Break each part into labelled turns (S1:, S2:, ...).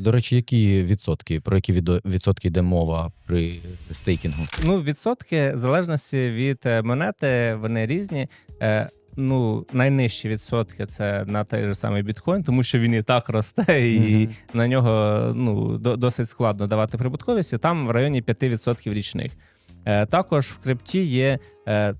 S1: До речі, які відсотки, про які відсотки йде мова при стейкінгу?
S2: Ну, відсотки в залежності від е, монети, вони різні. Е, Ну, найнижчі відсотки це на той же самий біткоін, тому що він і так росте, і
S1: Мгм.
S2: на нього ну, до- досить складно давати прибутковість, і там в районі 5% річних. Е, Також в крипті є е,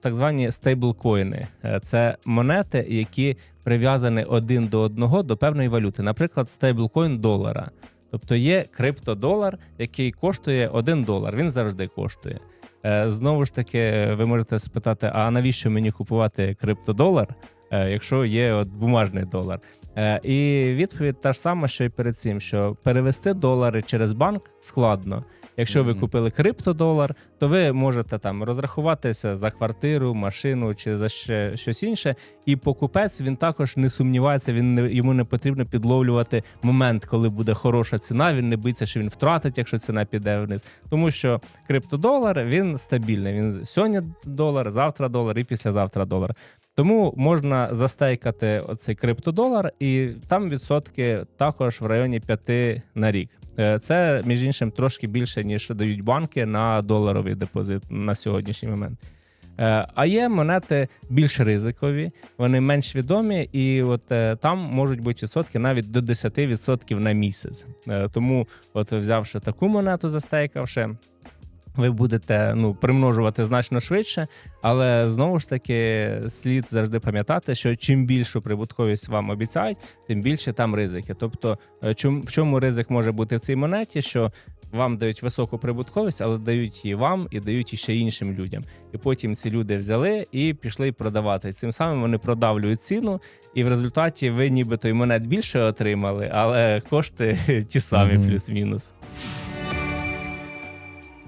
S2: так, звані стейблкоїни. Е, Це монети, які прив'язані один до одного до певної валюти. Наприклад, стейблкоін долара. Тобто є криптодолар, який коштує 1 долар. Він завжди коштує. Знову ж таки, ви можете спитати: а навіщо мені купувати криптодолар, якщо є от бумажний долар? Е, І відповідь та ж сама, що і перед цим: що перевести долари через банк складно. Якщо ви купили криптодолар, то ви можете там розрахуватися за квартиру, машину чи за ще щось інше. І покупець він також не сумнівається. Він не йому не потрібно підловлювати момент, коли буде хороша ціна. Він не боїться, що він втратить, якщо ціна піде вниз. Тому що криптодолар він стабільний. Він сьогодні долар, завтра долар і післязавтра долар. Тому можна застейкати оцей криптодолар, і там відсотки також в районі 5 на рік. Е, Це між іншим трошки більше ніж дають банки на доларовий депозит на сьогоднішній момент. Е, А є монети більш ризикові, вони менш відомі, і от е, там можуть бути відсотки навіть до 10% на місяць. Тому, от взявши таку монету, застейкавши, ви будете ну, примножувати значно швидше, але знову ж таки слід завжди пам'ятати, що чим більшу прибутковість вам обіцяють, тим більше там ризики. Тобто, е, чому в чому ризик може бути в цій монеті? Що вам дають високу прибутковість, але дають і вам, і дають і ще іншим людям. І потім ці люди взяли і пішли продавати. Цим самим вони продавлюють ціну, і в результаті ви нібито й монет більше отримали, але кошти ті самі,
S1: Мгм.
S2: плюс-мінус.